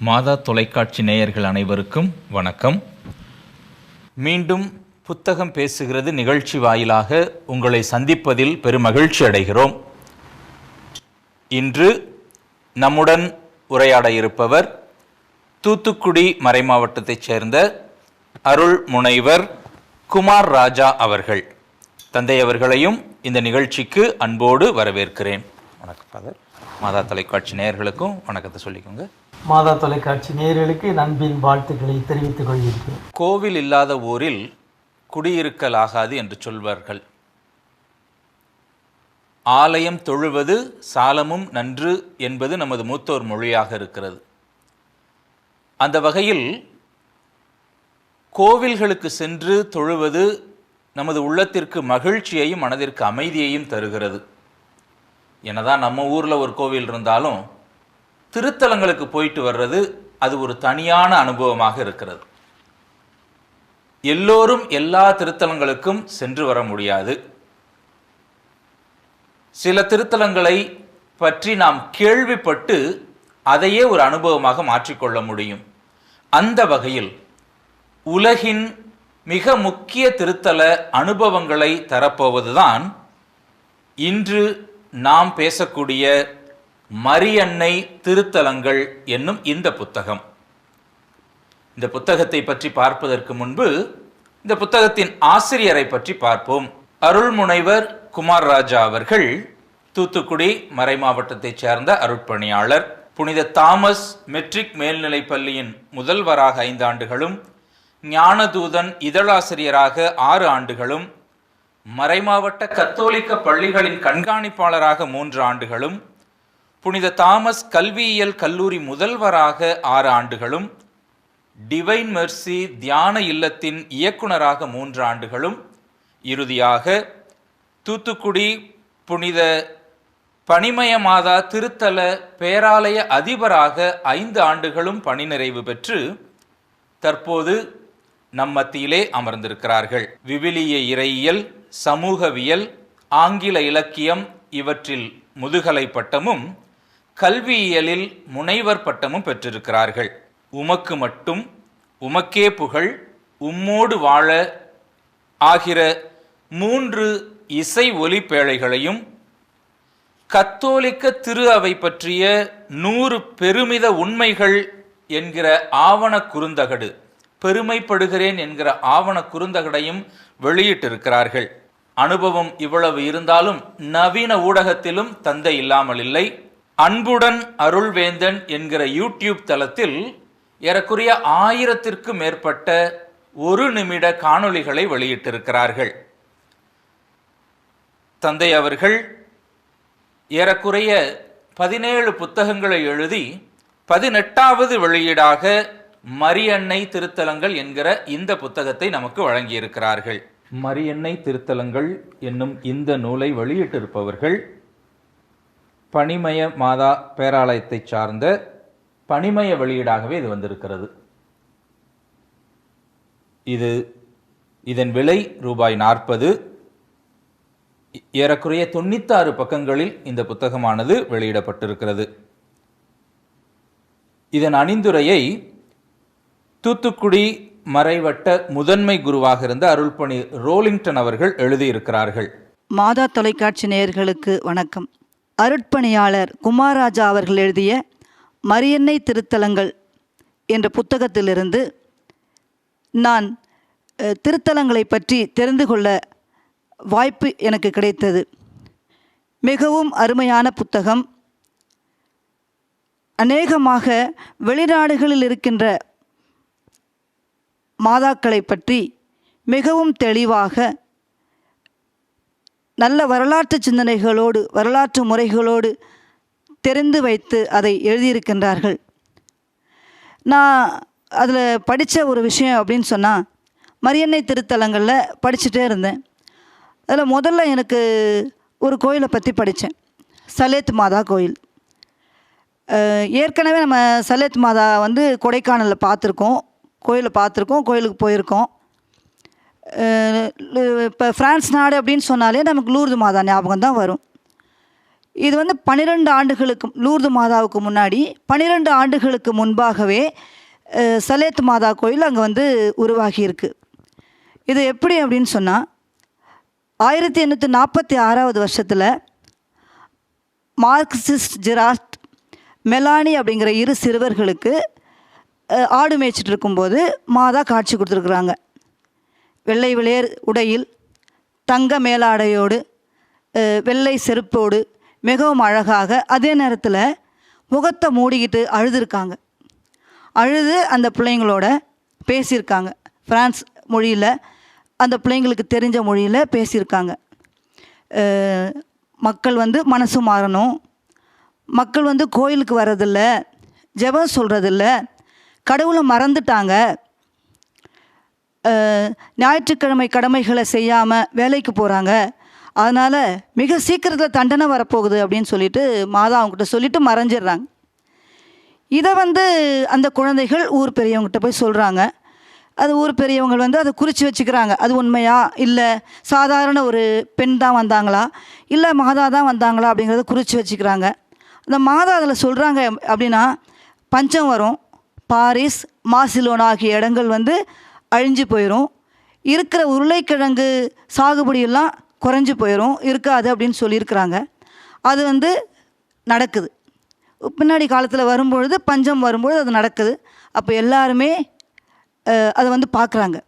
மாதா தொலைக்காட்சி நேயர்கள் அனைவருக்கும் வணக்கம். மீண்டும் புத்தகம் பேசுகிறது நிகழ்ச்சி வாயிலாக உங்களை சந்திப்பதில் பெருமகிழ்ச்சி அடைகிறோம். இன்று நம்முடன் உரையாட இருப்பவர் தூத்துக்குடி மறைமாவட்டத்தைச் சேர்ந்த அருள் முனைவர் குமார் ராஜா அவர்கள். தந்தை அவர்களையும் இந்த நிகழ்ச்சிக்கு அன்போடு வரவேற்கிறேன். வணக்கம் ஃபாதர். மாதா தொலைக்காட்சி நேயர்களுக்கும் வணக்கத்தை சொல்லிக்கோங்க. மாதா தொலைக்காட்சி நேயர்களுக்கு அன்பின் வாழ்த்துக்களை தெரிவித்துக் கொள்கிறேன். கோவில் இல்லாத ஊரில் குடியிருக்கலாகாது என்று சொல்வார்கள். ஆலயம் தொழுவது சாலமும் நன்று என்பது நமது மூத்தோர் மொழியாக இருக்கிறது. அந்த வகையில் கோவில்களுக்கு சென்று தொழுவது நமது உள்ளத்திற்கு மகிழ்ச்சியையும் மனதிற்கு அமைதியையும் தருகிறது. என்னதான் நம்ம ஊரில் ஒரு கோவில் இருந்தாலும் திருத்தலங்களுக்கு போயிட்டு வர்றது அது ஒரு தனியான அனுபவமாக இருக்கிறது. எல்லோரும் எல்லா திருத்தலங்களுக்கும் சென்று வர முடியாது. சில திருத்தலங்களை பற்றி நாம் கேள்விப்பட்டு அதையே ஒரு அனுபவமாக மாற்றிக்கொள்ள முடியும். அந்த வகையில் உலகின் மிக முக்கிய திருத்தல அனுபவங்களை தரப்போவதுதான் இன்று நாம் பேசக்கூடிய மரியன்னை திருத்தலங்கள் என்னும் இந்த புத்தகம். இந்த புத்தகத்தை பற்றி பார்ப்பதற்கு முன்பு இந்த புத்தகத்தின் ஆசிரியரை பற்றி பார்ப்போம். அருள்முனைவர் குமார் ராஜா அவர்கள் தூத்துக்குடி மறைமாவட்டத்தைச் சேர்ந்த அருட்பணியாளர். புனித தாமஸ் மெட்ரிக் மேல்நிலைப் பள்ளியின் முதல்வராக ஐந்து ஆண்டுகளும் ஞானதூதன் இதழாசிரியராக ஆறு ஆண்டுகளும் மறைமாவட்ட கத்தோலிக்க பள்ளிகளின் கண்காணிப்பாளராக மூன்று ஆண்டுகளும் புனித தாமஸ் கல்வியியல் கல்லூரி முதல்வராக ஆறு ஆண்டுகளும் டிவைன் மெர்சி தியான இல்லத்தின் இயக்குனராக மூன்று ஆண்டுகளும் இறுதியாக தூத்துக்குடி புனித பனிமய மாதா திருத்தல பேராலய அதிபராக ஐந்து ஆண்டுகளும் பணி நிறைவு பெற்று தற்போது நம் மத்தியிலே அமர்ந்திருக்கிறார்கள். விவிலிய இறையியல் சமூகவியல் ஆங்கில இலக்கியம் இவற்றில் முதுகலை பட்டமும் கல்வியியலில் முனைவர் பட்டமும் பெற்றிருக்கிறார்கள். உமக்கு மட்டும் உமக்கே புகழ் உம்மோடு வாழ ஆகிற மூன்று இசை ஒலிப்பேழைகளையும் கத்தோலிக்க திரு அவை பற்றிய நூறு பெருமித உண்மைகள் என்கிற ஆவண குறுந்தகடு பெருமைப்படுகிறேன் என்கிற ஆவண குறுந்தகடையும் வெளியிட்டிருக்கிறார்கள். அனுபவம் இவ்வளவு இருந்தாலும் நவீன ஊடகத்திலும் தந்தை இல்லாமல் இல்லை அன்புடன் அருள்வேந்தன் என்கிற யூடியூப் தளத்தில் ஏறக்குறைய ஆயிரத்திற்கும் மேற்பட்ட ஒரு நிமிட காணொளிகளை வெளியிட்டிருக்கிறார்கள். தந்தை அவர்கள் ஏறக்குறைய பதினேழு புத்தகங்களை எழுதி பதினெட்டாவது வெளியீடாக மரியன்னை திருத்தலங்கள் என்கிற இந்த புத்தகத்தை நமக்கு வழங்கியிருக்கிறார்கள். மரியன்னை திருத்தலங்கள் என்னும் இந்த நூலை வெளியிட்டிருப்பவர்கள் பனிமய மாதா பேராலயத்தை சார்ந்த பனிமய வெளியீடாகவே இது வந்திருக்கிறது. இது இதன் விலை ரூபாய் நாற்பது. ஏறக்குறைய தொண்ணூத்தாறு பக்கங்களில் இந்த புத்தகமானது வெளியிடப்பட்டிருக்கிறது. இதன் அணிந்துரையை தூத்துக்குடி மறைவட்ட முதன்மை குருவாக இருந்த அருள்பணி ரோலிங்டன் அவர்கள் எழுதியிருக்கிறார்கள். மாதா தொலைக்காட்சி நேயர்களுக்கு வணக்கம். அருட்பணியாளர் குமாராஜா அவர்கள் எழுதிய மரியன்னை திருத்தலங்கள் என்ற புத்தகத்திலிருந்து நான் திருத்தலங்களை பற்றி தெரிந்து கொள்ள வாய்ப்பு எனக்கு கிடைத்தது. மிகவும் அருமையான புத்தகம். அநேகமாக வெளிநாடுகளில் இருக்கின்ற மாதாக்களை பற்றி மிகவும் தெளிவாக நல்ல வரலாற்று சிந்தனைகளோடு வரலாற்று முறைகளோடு தெரிந்து வைத்து அதை எழுதியிருக்கின்றார்கள். நான் அதில் படித்த ஒரு விஷயம் அப்படின்னு சொன்னால் மரியன்னை திருத்தலங்களில் படிச்சுட்டே இருந்தேன். அதில் முதல்ல எனக்கு ஒரு கோயிலை பற்றி படித்தேன் சலேத் மாதா கோயில். ஏற்கனவே நம்ம சலேத் மாதா வந்து கொடைக்கானலில் பார்த்துருக்கோம். கோயிலை பார்த்துருக்கோம் கோயிலுக்கு போயிருக்கோம். இப்போ ஃப்ரான்ஸ் நாடு அப்படின்னு சொன்னாலே நமக்கு லூர்து மாதா ஞாபகம் தான் வரும். இது வந்து பன்னிரெண்டு ஆண்டுகளுக்கு லூர்து மாதாவுக்கு முன்னாடி பன்னிரெண்டு ஆண்டுகளுக்கு முன்பாகவே சலேத் மாதா கோயில் அங்கே வந்து உருவாகியிருக்கு. இது எப்படி அப்படின்னு சொன்னால் ஆயிரத்தி எண்ணூற்றி நாற்பத்தி ஆறாவது வருஷத்தில் மார்க்சிஸ்ட் ஜெராஸ்ட் மெலானி அப்படிங்கிற இரு சிறுவர்களுக்கு ஆடு மேய்ச்சிட்டு இருக்கும்போது மாதா காட்சி கொடுத்துருக்குறாங்க. வெள்ளை விளையர் உடையில் தங்க மேலாடையோடு வெள்ளை செருப்போடு மிகவும் அழகாக அதே நேரத்தில் முகத்தை மூடிக்கிட்டு அழுதுருக்காங்க. அழுது அந்த பிள்ளைங்களோட பேசியிருக்காங்க ஃப்ரான்ஸ் மொழியில் அந்த பிள்ளைங்களுக்கு தெரிஞ்ச மொழியில் பேசியிருக்காங்க மக்கள் வந்து மனசு மாறணும். மக்கள் வந்து கோயிலுக்கு வர்றதில்ல ஜெபம் சொல்கிறதில்ல கடவுளை மறந்துட்டாங்க. ஞாயிற்றுக்கிழமை கடமைகளை செய்யாமல் வேலைக்கு போகிறாங்க அதனால் மிக சீக்கிரத்தில் தண்டனை வரப்போகுது அப்படின்னு சொல்லிட்டு மாதா அவங்ககிட்ட சொல்லிட்டு மறைஞ்சிடுறாங்க. இதை வந்து அந்த குழந்தைகள் ஊர் பெரியவங்ககிட்ட போய் சொல்கிறாங்க அது ஊர் பெரியவங்க வந்து அதை குறித்து வச்சுக்கிறாங்க. அது உண்மையா? இல்லை சாதாரண ஒரு பெண் தான் வந்தாங்களா? இல்லை மாதா தான் வந்தாங்களா? அப்படிங்கிறத குறித்து வச்சுக்கிறாங்க. அந்த மாதா அதில் சொல்கிறாங்க அப்படின்னா பஞ்சம் வரும் பாரிஸ் மாசிலோனா ஆகிய இடங்கள் வந்து அழிஞ்சு போயிடும் இருக்கிற உருளைக்கிழங்கு சாகுபடியெல்லாம் குறைஞ்சி போயிடும் இருக்காது அப்படின்னு சொல்லியிருக்கிறாங்க. அது வந்து நடக்குது. பின்னாடி காலத்தில் வரும்பொழுது பஞ்சம் வரும்பொழுது அது நடக்குது. அப்போ எல்லாருமே அதை வந்து பார்க்குறாங்க.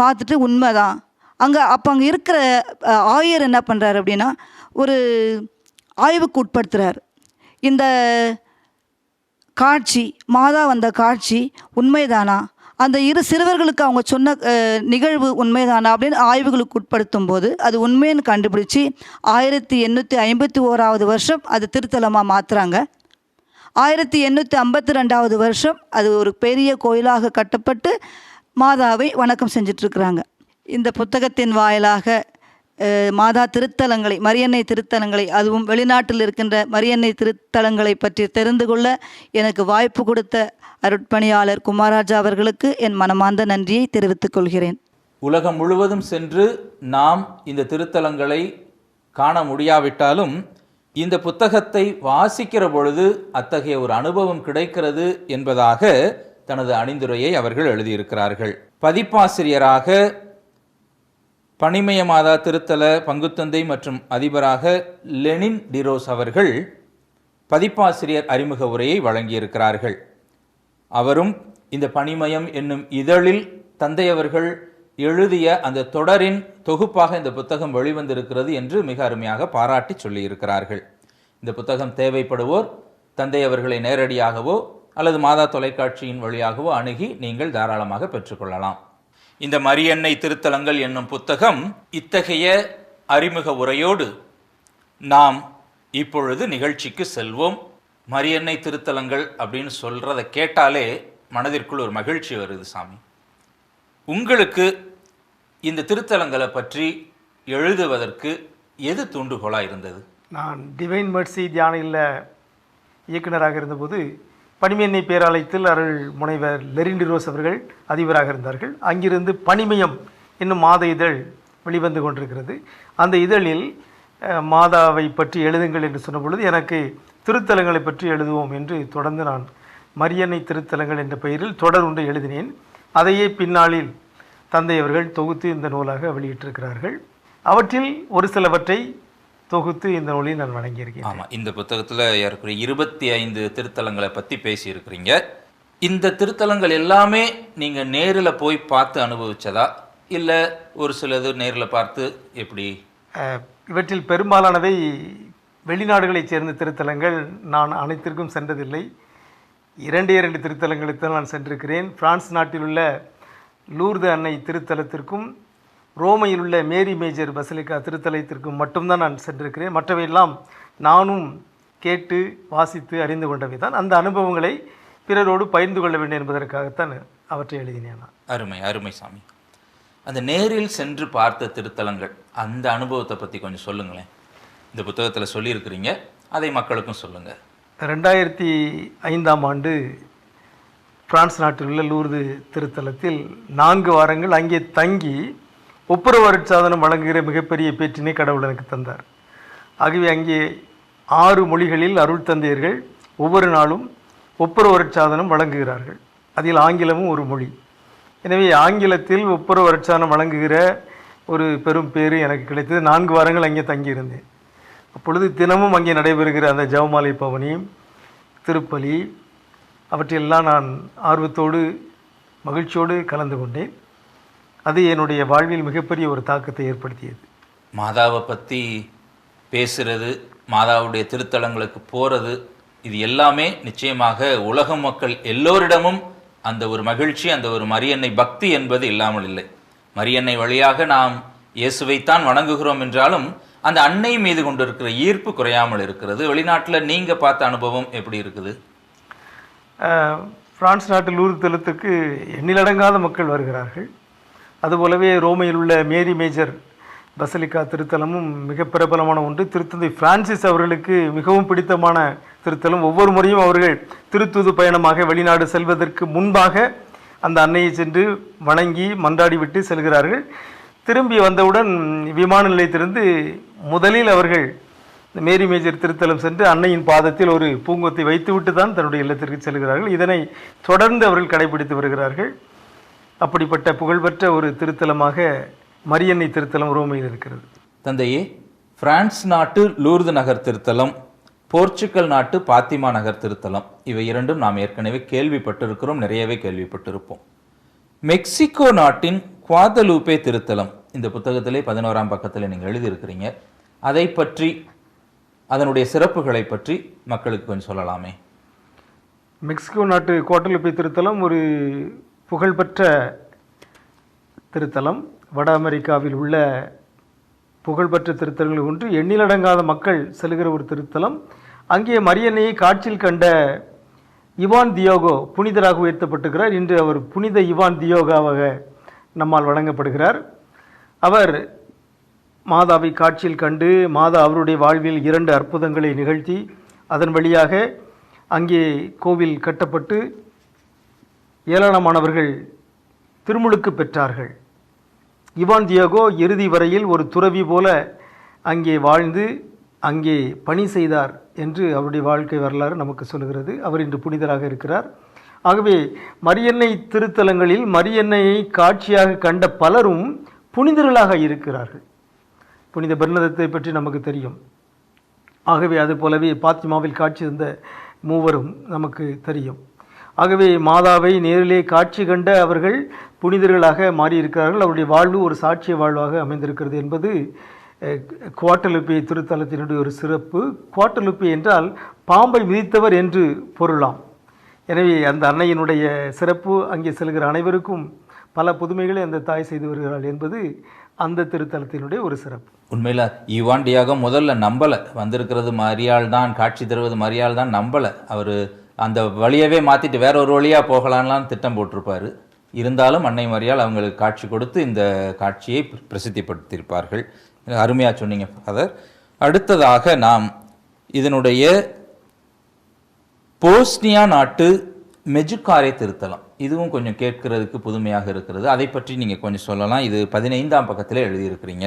பார்த்துட்டு உண்மை தான் அங்கே அப்போ அங்கே இருக்கிற ஆயர் என்ன பண்ணுறாரு அப்படின்னா ஒரு ஆய்வுக்கு உட்படுத்துகிறார் இந்த காட்சி மாதா வந்த காட்சி உண்மைதானா? அந்த இரு சிறுவர்களுக்கு அவங்க சொன்ன நிகழ்வு உண்மைதானா அப்படின்னு ஆய்வுகளுக்கு உட்படுத்தும் போது அது உண்மைன்னு கண்டுபிடிச்சி ஆயிரத்தி எண்ணூற்றி ஐம்பத்தி ஓராவது வருஷம் அது திருத்தலமாக மாற்றுறாங்க ஆயிரத்தி எண்ணூற்றி ஐம்பத்தி ரெண்டாவது வருஷம் அது ஒரு பெரிய கோயிலாக கட்டப்பட்டு மாதாவை வணக்கம் செஞ்சிட்ருக்குறாங்க. இந்த புத்தகத்தின் வாயிலாக மாதா திருத்தலங்களை மரியன்னை திருத்தலங்களை அதுவும் வெளிநாட்டில் இருக்கின்ற மரியன்னை திருத்தலங்களை பற்றி தெரிந்து கொள்ள எனக்கு வாய்ப்பு கொடுத்த அருட்பணியாளர் குமாராஜா அவர்களுக்கு என் மனமார்ந்த நன்றியை தெரிவித்துக் கொள்கிறேன். உலகம் முழுவதும் சென்று நாம் இந்த திருத்தலங்களை காண முடியாவிட்டாலும் இந்த புத்தகத்தை வாசிக்கிற பொழுது அத்தகைய ஒரு அனுபவம் கிடைக்கிறது என்பதாக தனது அணிந்துரையை அவர்கள் எழுதியிருக்கிறார்கள். பதிப்பாசிரியராக பணிமய மாதா திருத்தல பங்குத்தந்தை மற்றும் அதிபராக லெனின் டிரோஸ் அவர்கள் பதிப்பாசிரியர் அறிமுக உரையை வழங்கியிருக்கிறார்கள். அவரும் இந்த பணிமயம் என்னும் இதழில் தந்தை அவர்கள் எழுதிய அந்த தொடரின் தொகுப்பாக இந்த புத்தகம் வெளிவந்திருக்கிறது என்று மிக அருமையாக பாராட்டி சொல்லியிருக்கிறார்கள். இந்த புத்தகம் தேவைப்படுவோர் தந்தை அவர்களை நேரடியாகவோ அல்லது மாதா தொலைக்காட்சியின் வழியாகவோ அணுகி நீங்கள் தாராளமாக பெற்றுக்கொள்ளலாம். இந்த மரியன்னை திருத்தலங்கள் என்னும் புத்தகம் இத்தகைய அறிமுக உரையோடு நாம் இப்பொழுது நிகழ்ச்சிக்கு செல்வோம். மரியன்னை திருத்தலங்கள் அப்படின்னு சொல்கிறத கேட்டாலே மனதிற்குள் ஒரு மகிழ்ச்சி வருது சாமி. உங்களுக்கு இந்த திருத்தலங்களை பற்றி எழுதுவதற்கு எது தூண்டுகோலாக இருந்தது? நான் டிவைன் மர்சி தியானையில் இயக்குநராக இயக்குனராக இருந்தபோது பனிமையன்னை பேராலயத்தில் அருள் முனைவர் லெரிண்டி ரோஸ் அவர்கள் அதிபராக இருந்தார்கள். அங்கிருந்து பனிமயம் என்னும் மாத இதழ் வெளிவந்து கொண்டிருக்கிறது. அந்த இதழில் மாதாவை பற்றி எழுதுங்கள் என்று சொன்ன பொழுது எனக்கு திருத்தலங்களை பற்றி எழுதுவோம் என்று தொடர்ந்து நான் மரியன்னை திருத்தலங்கள் என்ற பெயரில் தொடர் ஒன்று எழுதினேன். அதையே பின்னாளில் தந்தை அவர்கள் தொகுத்து இந்த நூலாக வெளியிட்டிருக்கிறார்கள். அவற்றில் ஒரு சிலவற்றை தொகுத்து இந்த நூலை நான் வழங்கியிருக்கேன் ஆமாம் இந்த புத்தகத்தில் ஏறக்குறைய இருபத்தி ஐந்து திருத்தலங்களை பற்றி பேசியிருக்கிறீங்க. இந்த திருத்தலங்கள் எல்லாமே நீங்கள் நேரில் போய் பார்த்து அனுபவிச்சதா? இல்லை ஒரு சிலது நேரில் பார்த்து எப்படி? இவற்றில் பெரும்பாலானவை வெளிநாடுகளைச் சேர்ந்த திருத்தலங்கள் நான் அனைத்திற்கும் சென்றதில்லை. இரண்டு இரண்டு திருத்தலங்களுக்கு தான் நான் சென்றிருக்கிறேன். பிரான்ஸ் நாட்டில் உள்ள லூர்து அன்னை திருத்தலத்திற்கும் ரோமையில் உள்ள மேரி மேஜர் பசிலிக்கா திருத்தலத்திற்கும் மட்டும்தான் நான் சென்றிருக்கிறேன். மற்றவையெல்லாம் நானும் கேட்டு வாசித்து அறிந்து கொண்டவை தான் அந்த அனுபவங்களை பிறரோடு பகிர்ந்து கொள்ள வேண்டும் என்பதற்காகத்தான் அவற்றை எழுதினேன் நான். அருமை அருமை சாமி. அந்த நேரில் சென்று பார்த்த திருத்தலங்கள் அந்த அனுபவத்தை பற்றி கொஞ்சம் சொல்லுங்களேன். இந்த புத்தகத்தில் சொல்லியிருக்கிறீங்க. அதை மக்களுக்கும் சொல்லுங்கள் ரெண்டாயிரத்தி ஐந்தாம் ஆண்டு பிரான்ஸ் நாட்டில் உள்ள லூர்து திருத்தலத்தில் நான்கு வாரங்கள் அங்கே தங்கி ஒப்புரவு அருட்சாதனம் வழங்குகிற மிகப்பெரிய பேற்றினை கடவுள் எனக்கு தந்தார். ஆகவே அங்கே ஆறு மொழிகளில் அருள் தந்தையர்கள் ஒவ்வொரு நாளும் ஒப்புரவு அருட்சாதனம் வழங்குகிறார்கள். அதில் ஆங்கிலமும் ஒரு மொழி. எனவே ஆங்கிலத்தில் ஒப்புரவு அருட்சாதனம் வழங்குகிற ஒரு பெரும் பேர் எனக்கு கிடைத்தது. நான்கு வாரங்கள் அங்கே தங்கியிருந்தேன். அப்பொழுது தினமும் அங்கே நடைபெறுகிற அந்த ஜெவமாலை பவனி திருப்பலி அவற்றையெல்லாம் நான் ஆர்வத்தோடு மகிழ்ச்சியோடு கலந்து கொண்டேன். அது என்னுடைய வாழ்வில் மிகப்பெரிய ஒரு தாக்கத்தை ஏற்படுத்தியது. மாதாவை பற்றி பேசுறது மாதாவுடைய திருத்தலங்களுக்கு போகிறது இது எல்லாமே நிச்சயமாக உலக மக்கள் எல்லோரிடமும் அந்த ஒரு மகிழ்ச்சி அந்த ஒரு மரியன்னை பக்தி என்பது இல்லாமல் இல்லை. மரியன்னை வழியாக நாம் இயேசுவைத்தான் வணங்குகிறோம் என்றாலும் அந்த அன்னை மீது கொண்டு இருக்கிற ஈர்ப்பு குறையாமல் இருக்கிறது. வெளிநாட்டில் நீங்கள் பார்த்த அனுபவம் எப்படி இருக்குது? பிரான்ஸ் நாட்டு லூர்து தலத்துக்கு எண்ணிலடங்காத மக்கள் வருகிறார்கள். அதுபோலவே ரோமையில் உள்ள மேரி மேஜர் பசலிக்கா திருத்தலமும் மிக பிரபலமான ஒன்று. திருத்தந்தை பிரான்சிஸ் அவர்களுக்கு மிகவும் பிடித்தமான திருத்தலம். ஒவ்வொரு முறையும் அவர்கள் திருத்தூது பயணமாக வெளிநாடு செல்வதற்கு முன்பாக அந்த அன்னையை சென்று வணங்கி மன்றாடி விட்டு செல்கிறார்கள். திரும்பி வந்தவுடன் விமான நிலையத்திலிருந்து முதலில் அவர்கள் இந்த மேரி மேஜர் திருத்தலம் சென்று அன்னையின் பாதத்தில் ஒரு பூங்கொத்தை வைத்துவிட்டு தான் தன்னுடைய இல்லத்திற்கு செல்கிறார்கள். இதனை தொடர்ந்து அவர்கள் கடைபிடித்து வருகிறார்கள். அப்படிப்பட்ட புகழ்பெற்ற ஒரு திருத்தலமாக மரியன்னை திருத்தலம் ரோமையில் இருக்கிறது. தந்தையே பிரான்ஸ் நாட்டு லூர்து நகர் திருத்தலம் போர்ச்சுகல் நாட்டு பாத்திமா நகர் திருத்தலம் இவை இரண்டும் நாம் ஏற்கனவே கேள்விப்பட்டிருக்கிறோம் நிறையவே கேள்விப்பட்டிருப்போம். மெக்சிகோ நாட்டின் குவாதலூப்பே திருத்தலம். இந்த புத்தகத்திலே பதினோராம் பக்கத்தில் நீங்கள் எழுதியிருக்கிறீங்க. அதை பற்றி அதனுடைய சிறப்புகளை பற்றி மக்களுக்கு கொஞ்சம் சொல்லலாமே. மெக்சிகோ நாட்டு கோட்டலுப்பை திருத்தலம் ஒரு புகழ்பெற்ற திருத்தலம். வட அமெரிக்காவில் உள்ள புகழ்பெற்ற திருத்தலங்கள் ஒன்று. எண்ணிலடங்காத மக்கள் செல்கிற ஒரு திருத்தலம். அங்கே மரியன்னையை காட்சியில் கண்ட இவான் தியோகோ புனிதராக உயர்த்தப்பட்டுகிறார் இன்று அவர் புனித இவான் தியோகாவாக நம்மால் வழங்கப்படுகிறார். அவர் மாதாவை காட்சியில் கண்டு மாதா அவருடைய வாழ்வில் இரண்டு அற்புதங்களை நிகழ்த்தி அதன் வழியாக அங்கே கோவில் கட்டப்பட்டு ஏராளமானவர்கள் திருமுழுக்கு பெற்றார்கள். இவான் தியாகோ இறுதி வரையில் ஒரு துறவி போல அங்கே வாழ்ந்து அங்கே பணி செய்தார் என்று அவருடைய வாழ்க்கை வரலாறு நமக்கு சொல்கிறது அவர் இன்று புனிதராக இருக்கிறார். ஆகவே மரியன்னை திருத்தலங்களில் மரியன்னையை காட்சியாக கண்ட பலரும் புனிதர்களாக இருக்கிறார்கள். புனித பெர்னதத்தை பற்றி நமக்கு தெரியும். ஆகவே அது போலவே பாத்திமாவில் காட்சி இருந்த மூவரும் நமக்கு தெரியும். ஆகவே மாதாவை நேரிலே காட்சி கண்ட அவர்கள் புனிதர்களாக மாறியிருக்கிறார்கள். அவருடைய வாழ்வு ஒரு சாட்சிய வாழ்வாக அமைந்திருக்கிறது என்பது குவாட்டலுப்பி திருத்தலத்தினுடைய ஒரு சிறப்பு. குவாட்டலுப்பி என்றால் பாம்பை மிதித்தவர் என்று பொருளாம். எனவே அந்த அன்னையினுடைய சிறப்பு அங்கே செல்கிற அனைவருக்கும் பல புதுமைகளை அந்த தாய் செய்து வருகிறாள் என்பது அந்த திருத்தலத்தினுடைய ஒரு சிறப்பு. உண்மையில் இவ்வாண்டியாக முதல்ல நம்பலை. வந்திருக்கிறது மரியாள் தான் காட்சி தருவது மரியாள் தான் நம்பலை. அவர் அந்த வழியவே மாற்றிட்டு வேற ஒரு வழியாக போகலான்லாம் திட்டம் போட்டிருப்பார். இருந்தாலும் அன்னை மரியாள் அவங்களுக்கு காட்சி கொடுத்து இந்த காட்சியை பிரசித்திப்படுத்தியிருப்பார்கள். அருமையாக சொன்னீங்க ஃபாதர். அடுத்ததாக நாம் இதனுடைய போஸ்னியா நாட்டு மெஜுக்காரை திருத்தலம். இதுவும் கொஞ்சம் கேட்கிறதுக்கு புதுமையாக இருக்கிறது. அதை பற்றி நீங்கள் கொஞ்சம் சொல்லலாம். இது பதினைந்தாம் பக்கத்தில் எழுதியிருக்கிறீங்க.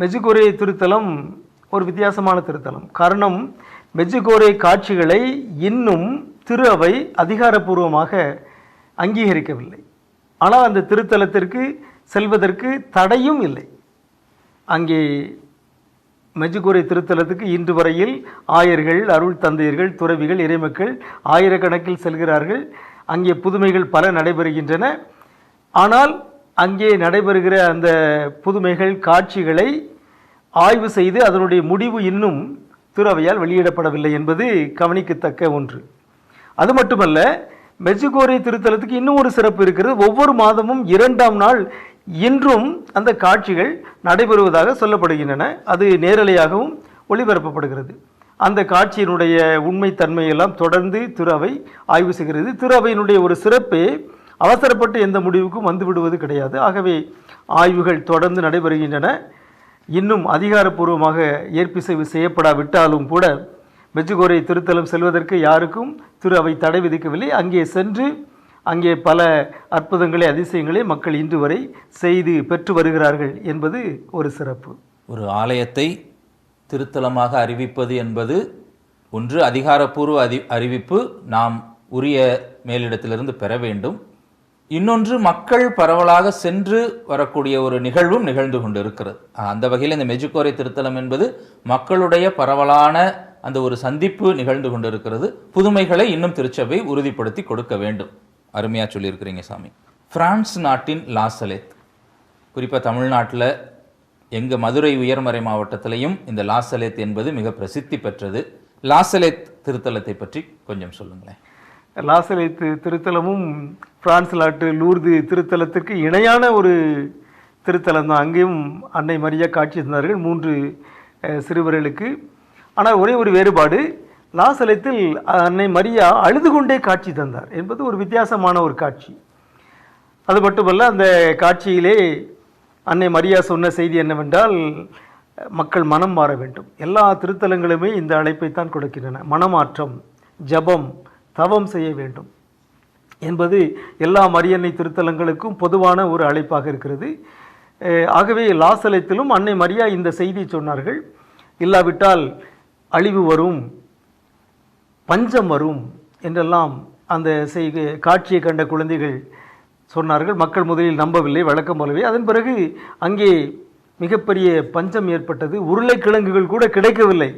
மெஜுகோரே திருத்தலம் ஒரு வித்தியாசமான திருத்தலம். காரணம் மெஜுகோரே காட்சிகளை இன்னும் திரு அவை அதிகாரப்பூர்வமாக அங்கீகரிக்கவில்லை. ஆனால் அந்த திருத்தலத்திற்கு செல்வதற்கு தடையும் இல்லை. அங்கே மெஜுகோரை திருத்தலத்துக்கு இன்று வரையில் ஆயர்கள் அருள் தந்தையர்கள் துறவிகள் இறைமக்கள் ஆயிரக்கணக்கில் செல்கிறார்கள். அங்கே புதுமைகள் பல நடைபெறுகின்றன. ஆனால் அங்கே நடைபெறுகிற அந்த புதுமைகள் காட்சிகளை ஆய்வு செய்து அதனுடைய முடிவு இன்னும் துறவையால் வெளியிடப்படவில்லை என்பது கவனிக்கத்தக்க ஒன்று. அது மட்டுமல்ல மெஜுகோரை திருத்தலத்துக்கு இன்னும் ஒரு சிறப்பு இருக்கிறது. ஒவ்வொரு மாதமும் இரண்டாம் நாள் இன்றும் அந்த காட்சிகள் நடைபெறுவதாக சொல்லப்படுகின்றன. அது நேரலையாகவும் ஒளிபரப்பப்படுகிறது. அந்த காட்சியினுடைய உண்மைத்தன்மையெல்லாம் தொடர்ந்து துறவை அவை ஆய்வு செய்கிறது. துறவையினுடைய ஒரு சிறப்பே அவசரப்பட்டு எந்த முடிவுக்கும் வந்துவிடுவது கிடையாது. ஆகவே ஆய்வுகள் தொடர்ந்து நடைபெறுகின்றன. இன்னும் அதிகாரப்பூர்வமாக ஏற்பிசைவு செய்யப்படாவிட்டாலும் கூட மெஜுகோரை திருத்தலம் செல்வதற்கு யாருக்கும் திரு அவை தடை விதிக்கவில்லை. அங்கே சென்று அங்கே பல அற்புதங்களை அதிசயங்களை மக்கள் இன்று வரை செய்து பெற்று வருகிறார்கள் என்பது ஒரு சிறப்பு. ஒரு ஆலயத்தை திருத்தலமாக அறிவிப்பது என்பது ஒன்று அதிகாரப்பூர்வ அதி அறிவிப்பு நாம் உரிய மேலிடத்திலிருந்து பெற வேண்டும். இன்னொன்று மக்கள் பரவலாக சென்று வரக்கூடிய ஒரு நிகழ்வும் நிகழ்ந்து கொண்டு இருக்கிறது அந்த வகையில் இந்த மெஜுக்கோரை திருத்தலம் என்பது மக்களுடைய பரவலான அந்த ஒரு சந்திப்பு நிகழ்ந்து கொண்டு இருக்கிறது புதுமைகளை இன்னும் திருச்சபை உறுதிப்படுத்தி கொடுக்க வேண்டும். அருமையாக சொல்லியிருக்கிறீங்க சாமி. பிரான்ஸ் நாட்டின் லாசலேத் குறிப்பாக தமிழ்நாட்டில் எங்கள் மதுரை உயர்மறை மாவட்டத்திலையும் இந்த லாசலேத் என்பது மிக பிரசித்தி பெற்றது. லாசலேத் திருத்தலத்தை பற்றி கொஞ்சம் சொல்லுங்களேன். லாசலேத்து திருத்தலமும் பிரான்ஸ் நாட்டு லூர்து திருத்தலத்திற்கு இணையான ஒரு திருத்தலம் தான். அங்கேயும் அன்னை மரியா காட்சி தந்தார்கள் மூன்று சிறுவர்களுக்கு. ஆனால் ஒரே ஒரு வேறுபாடு லாசலத்தில் அன்னை மரியா அழுது கொண்டே காட்சி தந்தார் என்பது ஒரு வித்தியாசமான ஒரு காட்சி. அது மட்டுமல்ல அந்த காட்சியிலே அன்னை மரியா சொன்ன செய்தி என்னவென்றால் மக்கள் மனம் மாற வேண்டும். எல்லா திருத்தலங்களுமே இந்த அழைப்பைத்தான் கொடுக்கின்றன. மனமாற்றம் ஜபம் தவம் செய்ய வேண்டும் என்பது எல்லா மரியன்னை திருத்தலங்களுக்கும் பொதுவான ஒரு அழைப்பாக இருக்கிறது. ஆகவே லாசலத்திலும் அன்னை மரியா இந்த செய்தி சொன்னார்கள். இல்லாவிட்டால் அழிவு வரும். பஞ்சம் வரும் என்றெல்லாம் அந்த செய்கை காட்சியை கண்ட குழந்தைகள் சொன்னார்கள். மக்கள் முதலில் நம்பவில்லை வழக்கம் போலவே. அதன் பிறகு அங்கே மிகப்பெரிய பஞ்சம் ஏற்பட்டது. உருளைக்கிழங்குகள் கூட கிடைக்கவில்லை.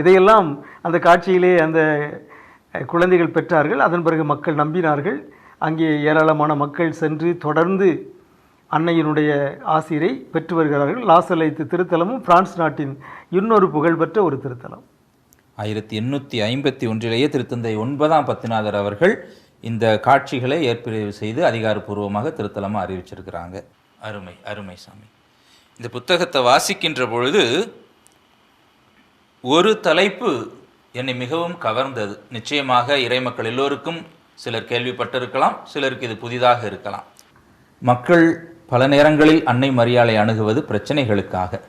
இதையெல்லாம் அந்த காட்சியிலே அந்த குழந்தைகள் பெற்றார்கள். அதன் பிறகு மக்கள் நம்பினார்கள். அங்கே ஏராளமான மக்கள் சென்று தொடர்ந்து அன்னையினுடைய ஆசிரை பெற்று வருகிறார்கள். லாசலைத்து திருத்தலமும் பிரான்ஸ் நாட்டின் இன்னொரு புகழ்பெற்ற ஒரு திருத்தலம். ஆயிரத்தி எண்ணூற்றி ஐம்பத்தி ஒன்றிலேயே திருத்தந்தை ஒன்பதாம் பத்திநாதர் அவர்கள் இந்த காட்சிகளை ஏற்பிரிவு செய்து அதிகாரப்பூர்வமாக திருத்தலமாக அறிவிச்சிருக்கிறாங்க. அருமை அருமை சாமி. இந்த புத்தகத்தை வாசிக்கின்ற பொழுது ஒரு தலைப்பு என்னை மிகவும் கவர்ந்தது. நிச்சயமாக இறைமக்கள் எல்லோருக்கும் சிலர் கேள்விப்பட்டிருக்கலாம் சிலருக்கு இது புதிதாக இருக்கலாம். மக்கள் பல நேரங்களில் அன்னை மரியாதை அணுகுவது பிரச்சனைகளுக்காக.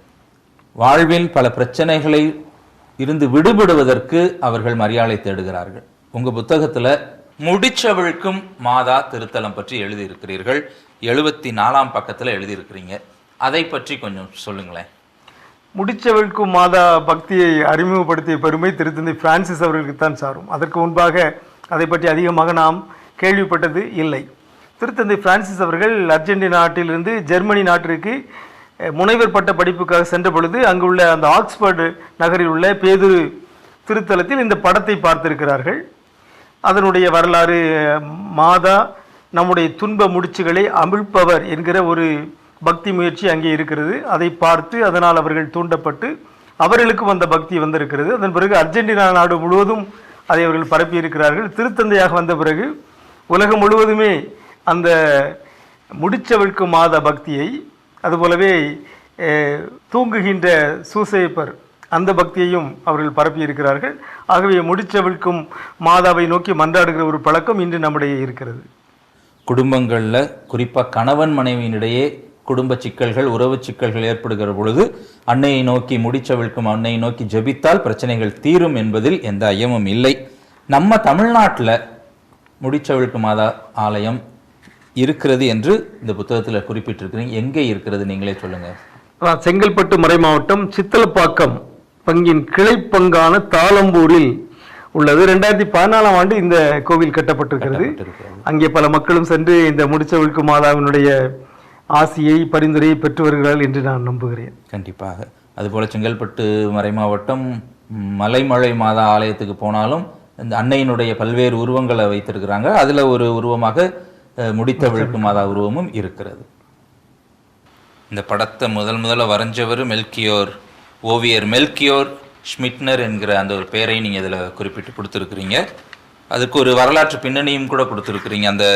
வாழ்வில் பல பிரச்சனைகளை இருந்து விடுபடுவதற்கு அவர்கள் மரியாதை தேடுகிறார்கள். உங்க புத்தகத்துல முடிச்சவழ்க்கும் மாதா திருத்தலம் பற்றி எழுதியிருக்கிறீர்கள். எழுபத்தி நாலாம் பக்கத்துல எழுதியிருக்கிறீங்க. அதை பற்றி கொஞ்சம் சொல்லுங்களேன். முடிச்சவழ்க்கும் மாதா பக்தியை அறிமுகப்படுத்திய பெருமை திருத்தந்தை பிரான்சிஸ் அவர்களுக்குத்தான் சாரும். அதற்கு முன்பாக அதை பற்றி அதிகமாக நாம் கேள்விப்பட்டது இல்லை. திருத்தந்தை பிரான்சிஸ் அவர்கள் அர்ஜென்டினா நாட்டிலிருந்து ஜெர்மனி நாட்டிற்கு முனைவர் பட்ட படிப்புக்காக சென்ற பொழுது அங்குள்ள அந்த ஆக்ஸ்போர்டு நகரில் உள்ள பேதுரு திருத்தலத்தில் இந்த படத்தை பார்த்திருக்கிறார்கள். அதனுடைய வரலாறு மாதா நம்முடைய துன்ப முடிச்சுகளை அமிழ்ப்பவர் என்கிற ஒரு பக்தி முயற்சி அங்கே இருக்கிறது. அதை பார்த்து அதனால் அவர்கள் தூண்டப்பட்டு அவர்களுக்கும் அந்த பக்தி வந்திருக்கிறது. அதன் பிறகு அர்ஜென்டினா நாடு முழுவதும் அதை அவர்கள் பரப்பியிருக்கிறார்கள். திருத்தந்தையாக வந்த பிறகு உலகம் முழுவதுமே அந்த முடிச்சவிழ்க்கும் மாத பக்தியை அதுபோலவே தூங்குகின்ற சூசேப்பர் அந்த பக்தியையும் அவர்கள் பரப்பியிருக்கிறார்கள். ஆகவே முடிச்சவிழ்க்கும் மாதாவை நோக்கி மன்றாடுகிற ஒரு பழக்கம் இன்று நம்முடைய இருக்கிறது. குடும்பங்களில் குறிப்பாக கணவன் மனைவியினிடையே குடும்ப சிக்கல்கள் உறவு சிக்கல்கள் ஏற்படுகிற பொழுது அன்னையை நோக்கி முடிச்சவிழ்க்கும் அன்னையை நோக்கி ஜெபித்தால் பிரச்சனைகள் தீரும் என்பதில் எந்த ஐயமும் இல்லை. நம்ம தமிழ்நாட்டில் முடிச்சவிழ்க்கு மாதா ஆலயம் இருக்கிறது என்று இந்த புத்தகத்தில் குறிப்பிட்டிருக்கிறீங்க. எங்கே இருக்கிறது நீங்களே சொல்லுங்கள் அதான் செங்கல்பட்டு மறை மாவட்டம் சித்தலப்பாக்கம் பங்கின் கிளைப்பங்கான தாளம்பூரில் உள்ளது. ரெண்டாயிரத்தி பதினாலாம் ஆண்டு இந்த கோவில் கட்டப்பட்டிருக்கிறது. அங்கே பல மக்களும் சென்று இந்த முடிச்சவிழ்க்கு மாதாவினுடைய ஆசியை பரிந்துரையை பெற்று வருகிறார்கள் என்று நான் நம்புகிறேன். கண்டிப்பாக. அதுபோல் செங்கல்பட்டு மறை மாவட்டம் ம், மலைமலை மாதா ஆலயத்துக்கு போனாலும் இந்த அன்னையினுடைய பல்வேறு உருவங்களை வைத்திருக்கிறாங்க. அதில் ஒரு உருவமாக முடித்த விழுக்கு மாதா உருவமும் இருக்கிறது. இந்த படத்தை முதல் முதல்ல வரைஞ்சவர் மெல்கியோர் ஓவியர் மெல்கியோர் ஷ்மிட்னர் என்கிற அந்த ஒரு பெயரை நீங்கள் இதில் குறிப்பிட்டு கொடுத்துருக்குறீங்க. அதுக்கு ஒரு வரலாற்று பின்னணியும் கூட கொடுத்துருக்குறீங்க. அந்த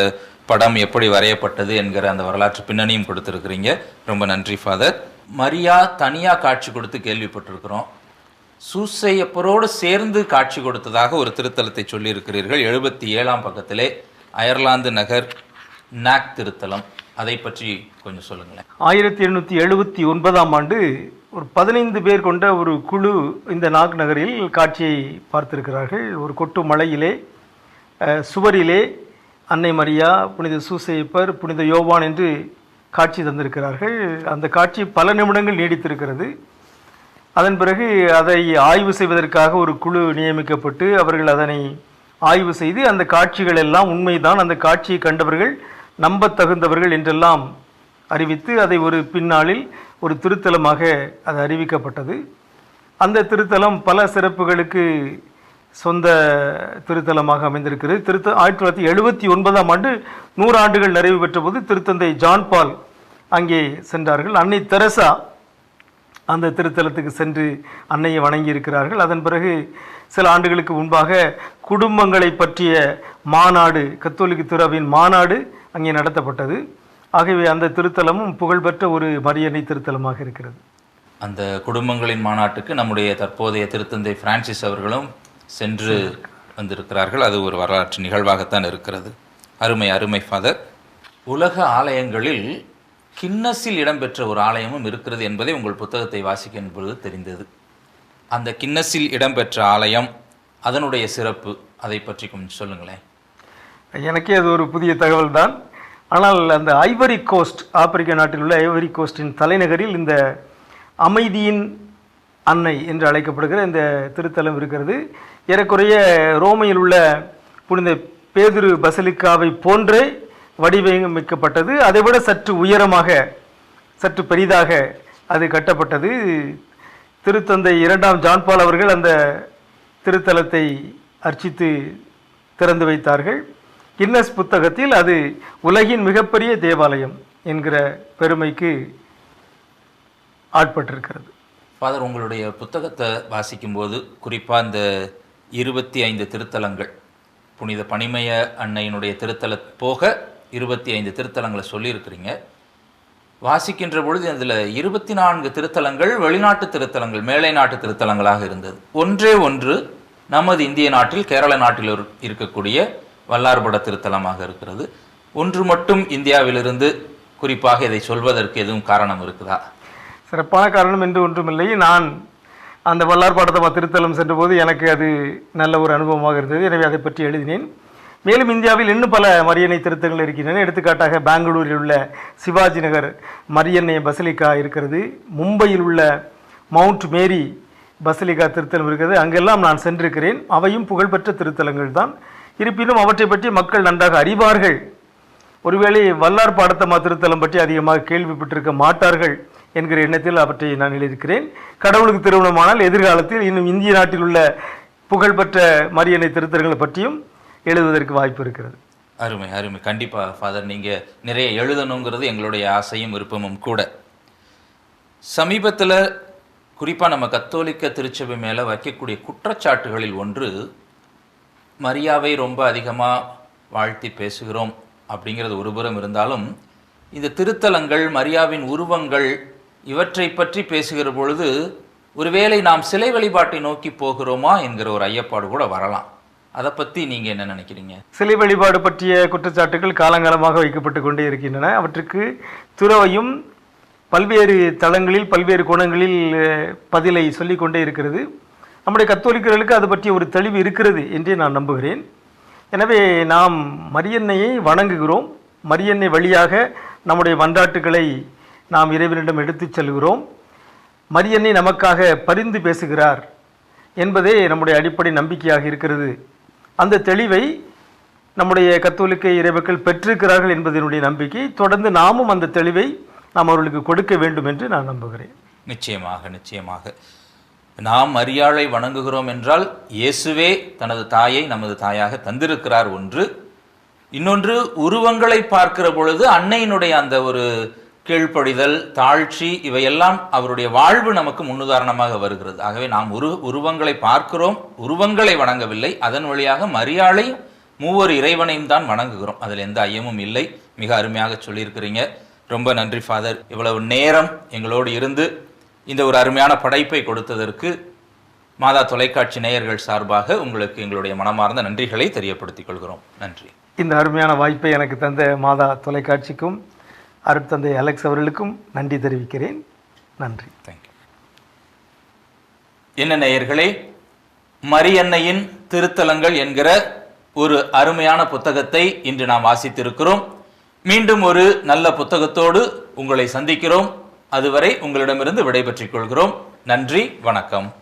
படம் எப்படி வரையப்பட்டது என்கிற அந்த வரலாற்று பின்னணியும் கொடுத்துருக்குறீங்க. ரொம்ப நன்றி ஃபாதர். மரியா தனியாக காட்சி கொடுத்து கேள்விப்பட்டிருக்கிறோம். சூசையப்பரோடு சேர்ந்து காட்சி கொடுத்ததாக ஒரு திருத்தலத்தை சொல்லியிருக்கிறீர்கள். எழுபத்தி ஏழாம் பக்கத்திலே அயர்லாந்து நகர் நாக் திருத்தலம். அதை பற்றி கொஞ்சம் சொல்லுங்களேன். ஆயிரத்தி எழுநூற்றி எழுபத்தி ஒன்பதாம் ஆண்டு ஒரு பதினைந்து பேர் கொண்ட ஒரு குழு இந்த நாக் நகரில் காட்சியை பார்த்திருக்கிறார்கள். ஒரு கொட்டு மலையிலே சுவரிலே அன்னை மரியா புனித சூசைப்பர் புனித யோவான் என்று காட்சி தந்திருக்கிறார்கள். அந்த காட்சி பல நிமிடங்கள் நீடித்திருக்கிறது. அதன் பிறகு அதை ஆய்வு செய்வதற்காக ஒரு குழு நியமிக்கப்பட்டு அவர்கள் அதனை ஆய்வு செய்து அந்த காட்சிகள் எல்லாம் உண்மைதான். அந்த காட்சியை கண்டவர்கள் நம்ப தகுந்தவர்கள் என்றெல்லாம் அறிவித்து அதை ஒரு பின்னாளில் ஒரு திருத்தலமாக அது அறிவிக்கப்பட்டது. அந்த திருத்தலம் பல சிறப்புகளுக்கு சொந்த திருத்தலமாக அமைந்திருக்கிறது. திருத்த ஆயிரத்தி தொள்ளாயிரத்தி எழுபத்தி ஒன்பதாம் ஆண்டு நூறு ஆண்டுகள் நிறைவு பெற்ற போது திருத்தந்தை ஜான்பால் அங்கே சென்றார்கள். அன்னை தெரசா அந்த திருத்தலத்துக்கு சென்று அன்னையை வணங்கி இருக்கிறார்கள் அதன் பிறகு சில ஆண்டுகளுக்கு முன்பாக குடும்பங்களை பற்றிய மாநாடு கத்தோலிக்க துறவின் மாநாடு அங்கே நடத்தப்பட்டது. ஆகவே அந்த திருத்தலமும் புகழ்பெற்ற ஒரு மரியணை திருத்தலமாக இருக்கிறது. அந்த குடும்பங்களின் மாநாட்டுக்கு நம்முடைய தற்போதைய திருத்தந்தை பிரான்சிஸ் அவர்களும் சென்று வந்திருக்கிறார்கள். அது ஒரு வரலாற்று நிகழ்வாகத்தான் இருக்கிறது. அருமை அருமை ஃபாதர். உலக ஆலயங்களில் கின்னஸில் இடம்பெற்ற ஒரு ஆலயமும் இருக்கிறது என்பதை உங்கள் புத்தகத்தை வாசிக்கும் பொழுது தெரிந்தது. அந்த கின்னஸில் இடம்பெற்ற ஆலயம் அதனுடைய சிறப்பு அதை பற்றி கொஞ்சம் சொல்லுங்களேன். எனக்கே அது ஒரு புதிய தகவல் தான் ஆனால் அந்த ஐவரி கோஸ்ட் ஆப்பிரிக்க நாட்டில் உள்ள ஐவரி கோஸ்டின் தலைநகரில் இந்த அமைதியின் அன்னை என்று அழைக்கப்படுகிற இந்த திருத்தலம் இருக்கிறது. ஏறக்குறைய ரோமையில் உள்ள புனித பேதுரு பசலிக்காவை போன்றே வடிவமைக்கப்பட்டது. அதைவிட சற்று உயரமாக சற்று பெரிதாக அது கட்டப்பட்டது. திருத்தந்தை இரண்டாம் ஜான்பால் அவர்கள் அந்த திருத்தலத்தை அர்ச்சித்து திறந்து வைத்தார்கள். கின்னஸ் புத்தகத்தில் அது உலகின் மிகப்பெரிய தேவாலயம் என்கிற பெருமைக்கு ஆட்பட்டிருக்கிறது. ஃபாதர் உங்களுடைய புத்தகத்தை வாசிக்கும்போது குறிப்பாக இந்த இருபத்தி ஐந்து திருத்தலங்கள் புனித பனிமய அன்னையினுடைய திருத்தல போக இருபத்தி ஐந்து திருத்தலங்களை சொல்லியிருக்கிறீங்க. வாசிக்கின்ற பொழுது அதில் இருபத்தி நான்கு திருத்தலங்கள் வெளிநாட்டு திருத்தலங்கள் மேலை நாட்டு திருத்தலங்களாக இருந்தது. ஒன்றே ஒன்று நமது இந்திய நாட்டில் கேரள நாட்டில் இருக்கக்கூடிய வல்லார்பட திருத்தலமாக இருக்கிறது. ஒன்று மட்டும் இந்தியாவிலிருந்து குறிப்பாக இதை சொல்வதற்கு எதுவும் காரணம் இருக்குதா? சிறப்பான காரணம் என்று ஒன்றுமில்லை. நான் அந்த வல்லார்பாடத்தமா திருத்தலம் சென்றபோது எனக்கு அது நல்ல ஒரு அனுபவமாக இருந்தது. எனவே அதை பற்றி எழுதினேன். மேலும் இந்தியாவில் இன்னும் பல மரியணை திருத்தங்கள் இருக்கின்றன. எடுத்துக்காட்டாக பெங்களூரில் உள்ள சிவாஜி நகர் மரியன்னை பசிலிக்கா இருக்கிறது. மும்பையில் உள்ள மவுண்ட் மேரி பசலிகா திருத்தலம் இருக்கிறது. அங்கெல்லாம் நான் சென்றிருக்கிறேன். அவையும் புகழ்பெற்ற திருத்தலங்கள் தான். இருப்பினும் அவற்றை பற்றி மக்கள் நன்றாக அறிவார்கள். ஒருவேளை வல்லார் பாடத்தம்மா திருத்தலம் பற்றி அதிகமாக கேள்விப்பட்டிருக்க மாட்டார்கள் என்கிற எண்ணத்தில் அவற்றை நான் எழுதியிருக்கிறேன். கடவுளுக்கு திருமணமானால் எதிர்காலத்தில் இன்னும் இந்திய நாட்டில் உள்ள புகழ்பெற்ற மரியணை திருத்தலங்களை பற்றியும் எழுதுவதற்கு வாய்ப்பு இருக்கிறது. அருமை அருமை. கண்டிப்பாக ஃபாதர் நீங்கள் நிறைய எழுதணுங்கிறது எங்களுடைய ஆசையும் விருப்பமும் கூட. சமீபத்தில் குறிப்பாக நம்ம கத்தோலிக்க திருச்சபை மேலே வைக்கக்கூடிய குற்றச்சாட்டுகளில் ஒன்று மரியாவை ரொம்ப அதிகமாக வாழ்த்தி பேசுகிறோம் அப்படிங்கிறது ஒருபுறம் இருந்தாலும் இந்த திருத்தலங்கள் மரியாவின் உருவங்கள் இவற்றை பற்றி பேசுகிற பொழுது ஒருவேளை நாம் சிலை வழிபாட்டை நோக்கி போகிறோமா? என்கிற ஒரு ஐயப்பாடு கூட வரலாம். அதை பற்றி நீங்கள் என்ன நினைக்கிறீங்க? சிலை வழிபாடு பற்றிய குற்றச்சாட்டுகள் காலங்காலமாக வைக்கப்பட்டு கொண்டே இருக்கின்றன. அவற்றுக்கு துறவையும் பல்வேறு தளங்களில் பல்வேறு கோணங்களில் பதிலை சொல்லிக்கொண்டே இருக்கிறது. நம்முடைய கத்தோலிக்கர்களுக்கு அது பற்றிய ஒரு தெளிவு இருக்கிறது என்றே நான் நம்புகிறேன். எனவே நாம் மரியன்னையை வணங்குகிறோம். மரியன்னை வழியாக நம்முடைய மன்றாட்டுகளை நாம் இறைவனிடம் எடுத்துச் செல்கிறோம். மரியன்னை நமக்காக பரிந்து பேசுகிறார் என்பதே நம்முடைய அடிப்படை நம்பிக்கையாக இருக்கிறது. அந்த தெளிவை நம்முடைய கத்தோலிக்க இறைவர்கள் பெற்றிருக்கிறார்கள் என்பதனுடைய நம்பிக்கை தொடர்ந்து நாமும் அந்த தெளிவை நாம் அவர்களுக்கு கொடுக்க வேண்டும் என்று நான் நம்புகிறேன். நிச்சயமாக நிச்சயமாக. நாம் அரியாளை வணங்குகிறோம் என்றால் இயேசுவே தனது தாயை நமது தாயாக தந்திருக்கிறார் ஒன்று. இன்னொன்று உருவங்களை பார்க்கிற பொழுது அன்னையினுடைய அந்த ஒரு கீழ்ப்படிதல் தாழ்ச்சி இவையெல்லாம் அவருடைய வாழ்வு நமக்கு முன்னுதாரணமாக வருகிறது. ஆகவே நாம் உரு உருவங்களை பார்க்கிறோம் உருவங்களை வணங்கவில்லை. அதன் வழியாக மரியாளை மூவர் இறைவனையும் தான் வணங்குகிறோம். அதில் எந்த ஐயமும் இல்லை. மிக அருமையாக சொல்லியிருக்கிறீங்க. ரொம்ப நன்றி ஃபாதர். இவ்வளவு நேரம் எங்களோடு இருந்து இந்த ஒரு அருமையான படைப்பை கொடுத்ததற்கு மாதா தொலைக்காட்சி நேயர்கள் சார்பாக உங்களுக்கு எங்களுடைய மனமார்ந்த நன்றிகளை தெரியப்படுத்திக் கொள்கிறோம். நன்றி. இந்த அருமையான வாய்ப்பை எனக்கு தந்த மாதா தொலைக்காட்சிக்கும் அருட்தந்தை அலெக்ஸ் அவர்களுக்கும் நன்றி தெரிவிக்கிறேன். நன்றி. தேங்க்யூ என்ன நேயர்களே மரியன்னையின் திருத்தலங்கள் என்கிற ஒரு அருமையான புத்தகத்தை இன்று நாம் வாசித்திருக்கிறோம். மீண்டும் ஒரு நல்ல புத்தகத்தோடு உங்களை சந்திக்கிறோம். அதுவரை உங்களிடமிருந்து விடைபெற்றுக் கொள்கிறோம். நன்றி வணக்கம்.